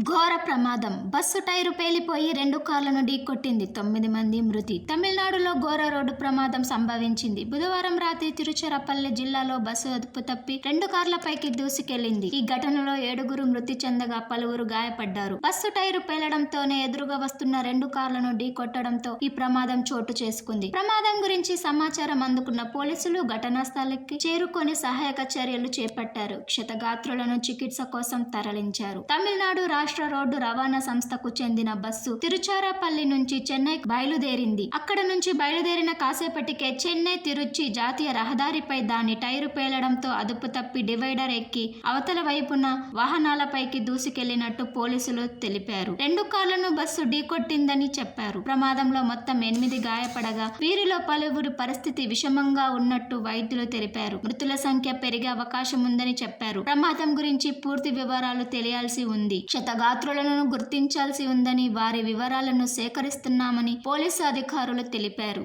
ఘోర ప్రమాదం. Bus tyre పేలిపోయి రెండు కార్లను ఢీకొట్టింది తొమ్మిది మంది మృతి. తమిళనాడులో ఘోర రోడ్డు ప్రమాదం సంభవించింది. బుధవారం రాత్రి తిరుచిరపల్లి జిల్లాలో బస్సు అదుపు తప్పి రెండు కార్లపైకి దూసుకెళ్ళింది. ఈ ఘటనలో ఏడుగురు మృతి చెందగా పలువురు గాయపడ్డారు. బస్సు టైరు పేలడంతోనే ఎదురుగా వస్తున్న రెండు కార్లను ఢీకొట్టడంతో ఈ ప్రమాదం చోటు చేసుకుంది. ప్రమాదం గురించి సమాచారం అందుకున్న పోలీసులు ఘటనా స్థలికి చేరుకొని సహాయక చర్యలు చేపట్టారు. క్షతగాత్రులను చికిత్స కోసం తరలించారు. తమిళనాడు రాష్ట్ర రోడ్డు రవాణా సంస్థకు చెందిన బస్సు తిరుచారాపల్లి నుంచి చెన్నై బయలుదేరింది. అక్కడ నుంచి బయలుదేరిన కాసేపటికే చెన్నై తిరుచి జాతీయ రహదారిపై దాని టైరు పేలడంతో అదుపు తప్పి డివైడర్ ఎక్కి అవతల వైపున వాహనాలపైకి దూసుకెళ్ళినట్టు పోలీసులు తెలిపారు. రెండు కార్లను బస్సు ఢీకొట్టిందని చెప్పారు. ప్రమాదంలో మొత్తం ఎనిమిది గాయపడగా వీరిలో పలువురు పరిస్థితి విషమంగా ఉన్నట్టు వైద్యులు తెలిపారు. మృతుల సంఖ్య పెరిగే అవకాశం ఉందని చెప్పారు. ప్రమాదం గురించి పూర్తి వివరాలు తెలియాల్సి ఉంది. దగాత్రులను గుర్తించాల్సి ఉందని వారి వివరాలను సేకరిస్తున్నామని పోలీసు అధికారులు తెలిపారు.